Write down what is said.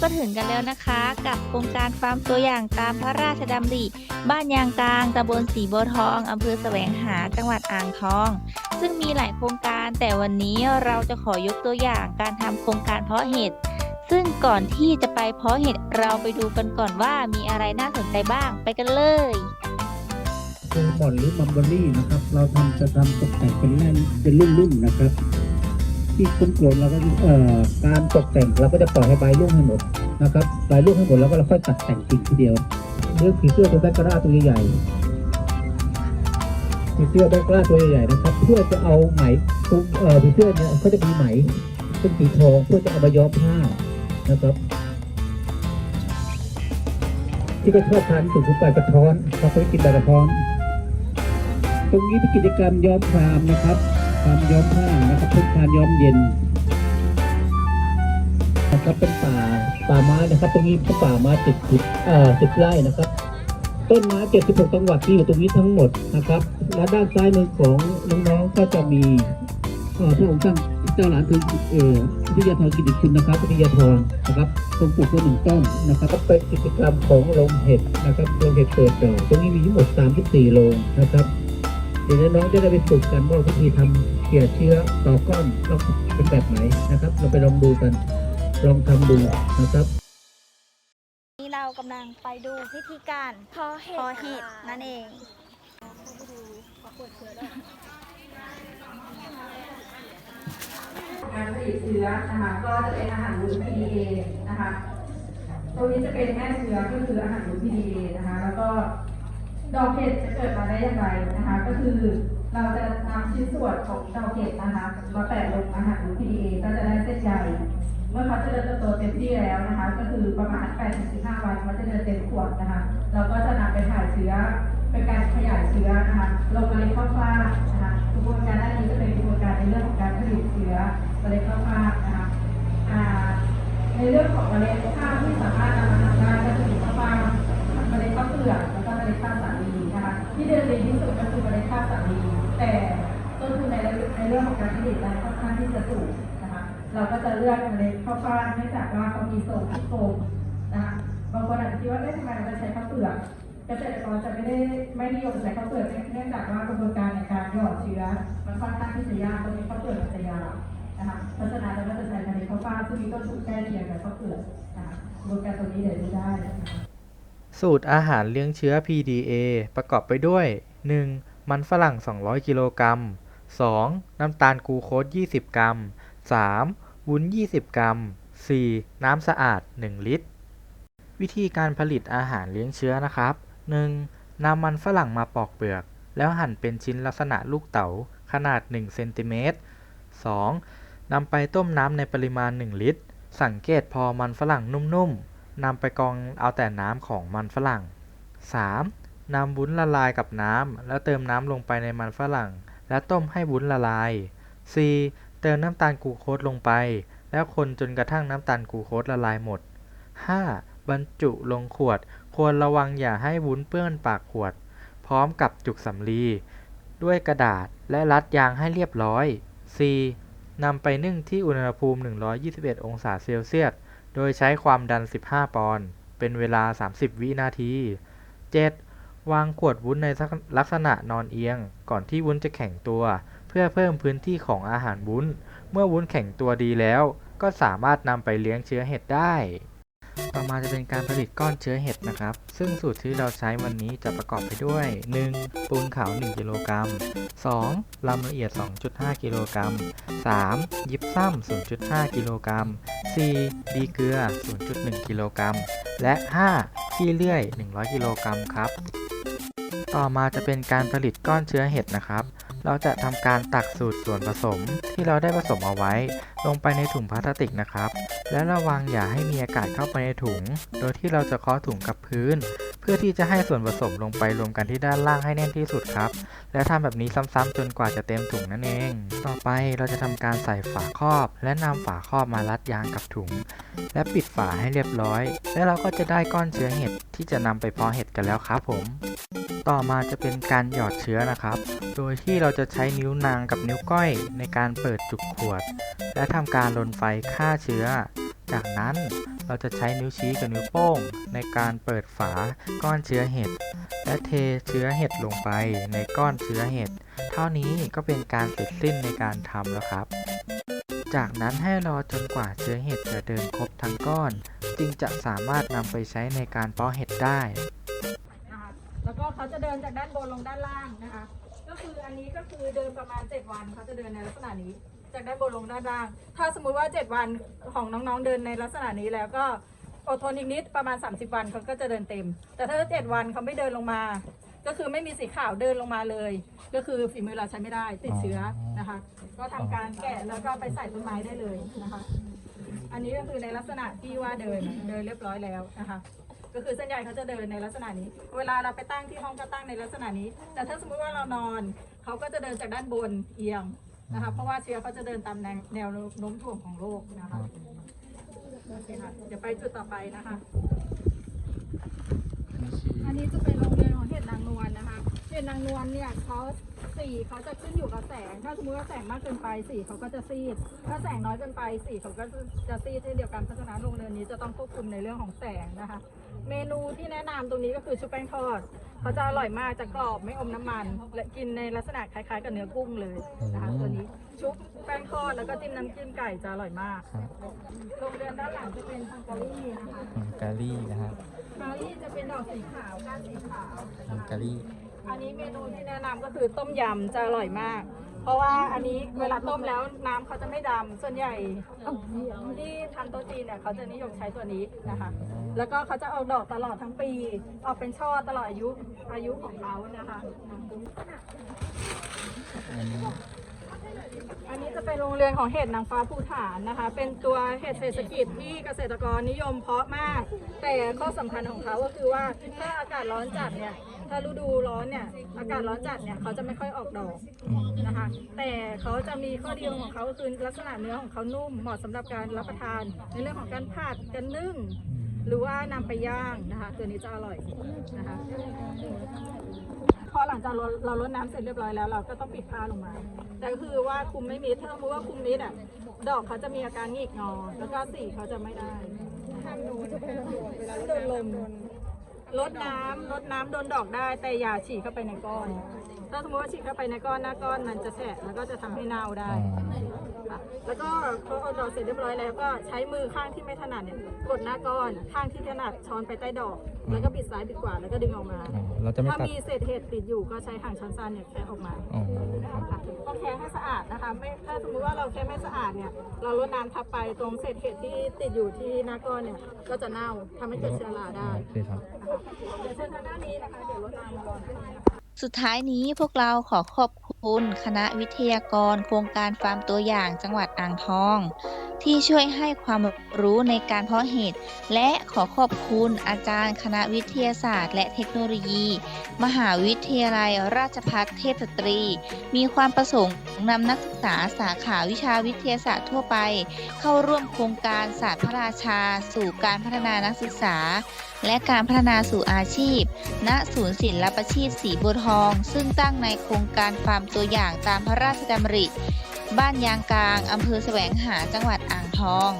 ก็ถึงกันแล้วนะคะ กับโครงการฟาร์มตัวอย่างตามพระราชดำริ บ้านยางกลางตำบลสีบัวทองอำเภอแสวงหาจังหวัดอ่างทอง ซึ่งมีหลายโครงการแต่วันนี้เราจะขอยกตัวอย่างการทำโครงการเพาะเห็ดซึ่งก่อนที่จะไปเพาะเห็ดเราไปดูกันก่อนว่ามีอะไรน่าสนใจบ้างไปกันเลยคือหม่อนหรือมัมเบอรี่นะครับ เราทำจะทำตกแต่งเป็นแน่นเป็นรุ่นๆนะครับ ที่คุ้มโกลนเราก็เอ่อการตกแต่งเราก็จะปล่อยให้ใบร่วงให้หมดนะครับใบร่วงให้หมดแล้วก็เราค่อยตัดแต่งกิ่งทีเดียวเลือกผีเสื้อตัวแบคกราตัวใหญ่ผีเสื้อแบคกราตัวใหญ่ๆนะครับ เพื่อจะเอาไหมตัวเอ่อผีเสื้อเนี่ยเขาจะมีไหมเป็นสีทองเพื่อจะเอามาย้อมผ้านะครับ ที่ก็ชอบทานสุดคือปลากระท้อนเขาเคยกินปลากระท้อน ตรงนี้เป็นกิจกรรมย้อมครามนะครับ ครามย้อมผ้านะครับเพื่อการย้อมเย็นนะครับเป็นป่าป่าไม้นะครับ ตรงนี้เป็นป่าไม้ติดติดเอ่อติดไร่นะครับ ต้นไม้76จังหวัดที่อยู่ตรงนี้ทั้งหมดนะครับและด้านซ้ายมือของน้องๆก็จะมีเอ่อพระองค์ท่านเจ้าหลานคือเอ่อวิยาธรกิติคุณนะครับวิยาธรนะครับทรงปลูกต้นหนึ่งต้นนะครับเป็นกิจกรรมของโรงเห็ดนะครับโรงเห็ดเปิดดอกตรงนี้มีทั้งหมด 34โรงนะครับ ดี๋ยวน้องๆจะได้ไปฝึกกันว่าวิธีทำเกลี่ยเชื้อต่อก้อนต้องเป็นแบบไหนนะครับ เราไปลองดูกันลองทำดูนะครับนี่เรากำลังไปดูวิธีการเพาะเห็ดเพาะเห็ดนั่นเองการผลิตเชื้อนะคะก็จะเป็นอาหารวุ้น PDA นะคะตัวนี้จะเป็นแม่เชื้อก็คืออาหารวุ้น PDA นะคะ แล้วก็ ดอกเห็ดจะเกิดมาได้อย่างไรนะคะ ก็คือเราจะนำชิ้นส่วนของดอกเห็ดนะคะมาแปะลงอาหารวุ้น PDA ก็จะได้เส้นใยเมื่อเขาเจริญเติบโตเต็มที่แล้วนะคะ ก็คือประมาณ 8-15 วันเขาจะเดินเต็มขวดนะคะ เราก็จะนำไปถ่ายเชื้อเป็นการขยายเชื้อนะคะลงเมล็ดข้าวฟ่างนะคะกระบวนการด้านนี้จะเป็นกระบวนการในเรื่องของการผลิตเชื้อเมล็ดข้าวฟ่างนะคะอ่าในเรื่องของเมล็ดข้าวที่สามารถนำมา ในเรื่องของการผลิตนั้นค่อนข้างที่จะสูงนะคะเราก็จะเลือกเมล็ดข้าวฟ่างเนื่องจากว่าเขามีโซนที่โกงนะคะบางคนอาจจะคิดว่าเอ๊ะทำไมเราใช้ข้าวเปลือกเกษตรกรจะไม่ได้ไม่นิยมใช้ข้าวเปลือกเนื่องจากว่ากระบวนการในการหยอดเชื้อมันค่อนข้างที่จะยากตรงนี้ข้าวเปลือกมันจะยาวนะคะเพราะฉะนั้นเราก็จะใช้เมล็ดข้าวฟ่างซึ่งมีต้นทุนใกล้เคียงกับข้าวเปลือกนะคะกระบวนการตรงนี้เดี๋ยวดูได้นะคะสูตรอาหารเลี้ยงเชื้อ PDA ประกอบไปด้วย 1. มันฝรั่ง 200 กิโลกรัม 2. น้ำตาลกลูโคส20กรัม 3. วุ้น20กรัม 4. น้ำสะอาด1ลิตร วิธีการผลิตอาหารเลี้ยงเชื้อนะครับ 1. นำมันฝรั่งมาปอกเปลือก แล้วหั่นเป็นชิ้นลักษณะลูกเต๋าขนาด1เซนติเมตร 2. นำไปต้มน้ำในปริมาณ 1 ลิตร สังเกตพอมันฝรั่งนุ่มๆ นำไปกองเอาแต่น้ำของมันฝรั่ง 3. นำวุ้นละลายกับน้ำ แล้วเติมน้ำลงไปในมันฝรั่ง และต้มให้วุ้นละลาย 4. เติมน้ำตาลกลูโคสลงไป แล้วคนจนกระทั่งน้ำตาลกลูโคสละลายหมด 5. บรรจุลงขวด ควรระวังอย่าให้วุ้นเปื้อนปากขวด พร้อมกับจุกสำลี ด้วยกระดาษและรัดยางให้เรียบร้อย 4. นำไปนึ่งที่อุณหภูมิ 121 องศาเซลเซียส โดยใช้ความดัน 15 ปอนด์ เป็นเวลา 30 วินาที 7. วางขวดวุ้นในลักษณะนอนเอียงก่อนที่วุ้นจะแข็งตัว เพื่อเพิ่มพื้นที่ของอาหารวุ้น เมื่อวุ้นแข็งตัวดีแล้ว ก็สามารถนำไปเลี้ยงเชื้อเห็ดได้ ต่อมาจะเป็นการผลิตก้อนเชื้อเห็ดนะครับ ซึ่งสูตรที่เราใช้วันนี้จะประกอบไปด้วย 1. ปูนขาว 1 กิโลกรัม 2. ลำละเอียด 2.5 กิโลกรัม 3. ยิบซ้ำ0.5 กิโลกรัม 4. ดีเกลือ 0.1 กิโลกรัม และ 5. ขี้เลื่อย 100 กิโลกรัมครับ ต่อมาจะเป็นการผลิตก้อนเชื้อเห็ดนะครับ เราจะทำการตักสูตรส่วนผสมที่เราได้ผสมเอาไว้ ลงไปในถุงพลาสติกนะครับ และระวังอย่าให้มีอากาศเข้าไปในถุง โดยที่เราจะเคาะถุงกับพื้น พื่อที่จะให้ส่วนผสมลงไปรวมกันที่ด้านล่างให้แน่นที่สุดครับ และทำแบบนี้ซ้ำๆจนกว่าจะเต็มถุงนั่นเอง ต่อไปเราจะทำการใส่ฝาครอบ และนำฝาครอบมารัดยางกับถุง และปิดฝาให้เรียบร้อย และเราก็จะได้ก้อนเชื้อเห็ดที่จะนำไปเพาะเห็ดกันแล้วครับผม ต่อมาจะเป็นการหยอดเชื้อนะครับ โดยที่เราจะใช้นิ้วนางกับนิ้วก้อยในการเปิดจุกขวด และทำการลนไฟฆ่าเชื้อ จากนั้น เราจะใช้นิ้วชี้กับนิ้วโป้ง ในการเปิดฝาก้อนเชื้อเห็ด และเทเชื้อเห็ดลงไปในก้อนเชื้อเห็ด เท่านี้ก็เป็นการเสร็จสิ้นในการทำแล้วครับ จากนั้นให้รอจนกว่าเชื้อเห็ดจะเดินครบทั้งก้อน จึงจะสามารถนำไปใช้ในการเพาะเห็ดได้นะคะแล้วก็เขาจะเดินจากด้านบนลงด้านล่างนะคะ ก็คืออันนี้ก็คือเดินประมาณ 7 วันเขาจะเดินในลักษณะนี้ จากด้านบนลงด้านล่าง ถ้าสมมุติว่า 7 วันของน้องๆเดินในลักษณะนี้แล้วก็อดทนอีกนิดประมาณ 30 วันเขาก็จะเดินเต็ม แต่ถ้า 7 วันเขาไม่เดินลงมา ก็คือไม่มีสีขาวเดินลงมาเลย ก็คือฝีมือเราใช้ไม่ได้ติดเชื้อนะคะ ก็ทำการแกะแล้วก็ไปใส่ต้นไม้ได้เลยนะคะ อันนี้ก็คือในลักษณะที่ว่าเดินเดินเรียบร้อยแล้วนะคะก็คือเส้นใหญ่เขาจะเดินในลักษณะนี้ เวลาเราไปตั้งที่ห้องก็ตั้งในลักษณะนี้ แต่ถ้าสมมุติว่าเรานอน เขาก็จะเดินจากด้านบนเอียง นะคะเพราะว่าเชื้อเขาจะเดินตามแนวแนวโน้มถ่วงของโลกนะคะโอเคค่ะเดี๋ยวไปจุดต่อไปนะคะ อันนี้จะเป็นโรงเรียนของเห็ดนางนวลนะคะ เห็ดนางนวลเนี่ยเขาสีเขาจะขึ้นอยู่กับแสง ถ้าสมมติว่าแสงมากเกินไปสีเขาก็จะซีด ถ้าแสงน้อยเกินไปสีเขาก็จะซีดเช่นเดียวกันเพราะฉะนั้นโรงเรียนนี้จะต้องควบคุมในเรื่องของแสงนะคะ เมนูที่แนะนำตรงนี้ก็คือชุบแป้งทอดเขาจะอร่อยมากจะกรอบไม่อมน้ำมัน และกินในลักษณะคล้ายๆกับเนื้อกุ้งเลยนะคะตัวนี้ชุบแป้งทอดแล้วก็จิ้มน้ำจิ้มไก่จะอร่อยมากโรงเรียนด้านหลังจะเป็นฮังการีนะคะกาลี่นะครับฮังการีจะเป็นดอกสีขาวก้านสีขาวนะคะกาลี่ อันนี้เมนูที่แนะนำก็คือต้มยำจะอร่อยมาก เพราะว่าอันนี้เวลาต้มแล้วน้ำเขาจะไม่ดำส่วนใหญ่ที่ทำโต๊ะจีนเนี่ยเขาจะนิยมใช้ตัวนี้นะคะ แล้วก็เขาจะเอาดอกตลอดทั้งปีออกเป็นช่อตลอดอายุอายุของเขานะคะ อันนี้ จะเป็นโรงเรือนของเห็ดนางฟ้าภูฐานนะคะ เป็นตัวเห็ดเศรษฐกิจที่เกษตรกรนิยมเพาะมาก แต่ข้อสำคัญของเขาก็คือว่าถ้าอากาศร้อนจัดเนี่ย ถ้าฤดูร้อนเนี่ย อากาศร้อนจัดเนี่ยเขาจะไม่ค่อยออกดอกนะคะ แต่เขาจะมีข้อดีของเขาก็คือลักษณะเนื้อของเขานุ่ม เหมาะสำหรับการรับประทาน ในเรื่องของการผัดการนึ่ง หรือว่านำไปย่างนะคะ ตัวนี้จะอร่อยนะคะพอหลังจากเราลดน้ำเสร็จเรียบร้อยแล้วเราก็ต้องปิดผ้าลงมา แต่ก็คือว่าคุมไม่มิดถ้าสมมว่าคุมมิดอะดอกเขาจะมีอาการหงิกงอ แล้วก็สีเขาจะไม่ได้ห้ามโดนเวลาโดนลม ลดน้ำลดน้ำโดนดอกได้แต่อย่าฉีดเข้าไปในก้อน ถ้าสมมติว่าฉีดเข้าไปในก้อนหน้าก้อนมันจะแฉะแล้วก็จะทำให้เน่าได้ค่ะแล้วก็พอเอาดอกเสร็จเรียบร้อยแล้วก็ใช้มือข้างที่ไม่ถนัดเนี่ยกดหน้าก้อนข้างที่ถนัดช้อนไปใต้ดอก แล้วก็บิดซ้ายบิดขวาแล้วก็ดึงออกมา เราจะไม่ถ้าตัดมีเศษเห็ดติดอยู่ก็ใช้หางช้อนสั้นเนี่ยแคะออกมาอ๋อค่ะต้องแคะให้สะอาด นะคะไม่ถ้าสมมติว่าเราแคะไม่สะอาดเนี่ยเราลดน้ำทับไปตรงเศษเห็ดที่ติดอยู่ที่หน้าก้อนเนี่ยก็จะเน่าทำให้เกิดเชื้อราได้โอเคครับ เดี๋ยวเชิญทางด้านนี้นะคะเดี๋ยวลดน้ำมารอที่นี่นะคะ สุดท้ายนี้พวกเราขอขอบคุณคณะวิทยากร โครงการฟาร์มตัวอย่างจังหวัดอ่างทอง ที่ช่วยให้ความรู้ในการเพาะเห็ดและขอขอบคุณอาจารย์คณะวิทยาศาสตร์ และเทคโนโลยี มหาวิทยาลัยราชภัฏเทพสตรี มีความประสงค์นำนักศึกษาสาขาวิชาวิทยาศาสตร์ทั่วไป เข้าร่วมโครงการศาสตร์พระราชา สู่การพัฒนานักศึกษา และการพัฒนาสู่อาชีพ ณศูนย์ศิลปาชีพสีบัวทอง ซึ่งตั้งในโครงการฟาร์มตัวอย่างตามพระราชดำริ บ้านยางกลางอำเภอแสวงหาจังหวัดอ่างทอง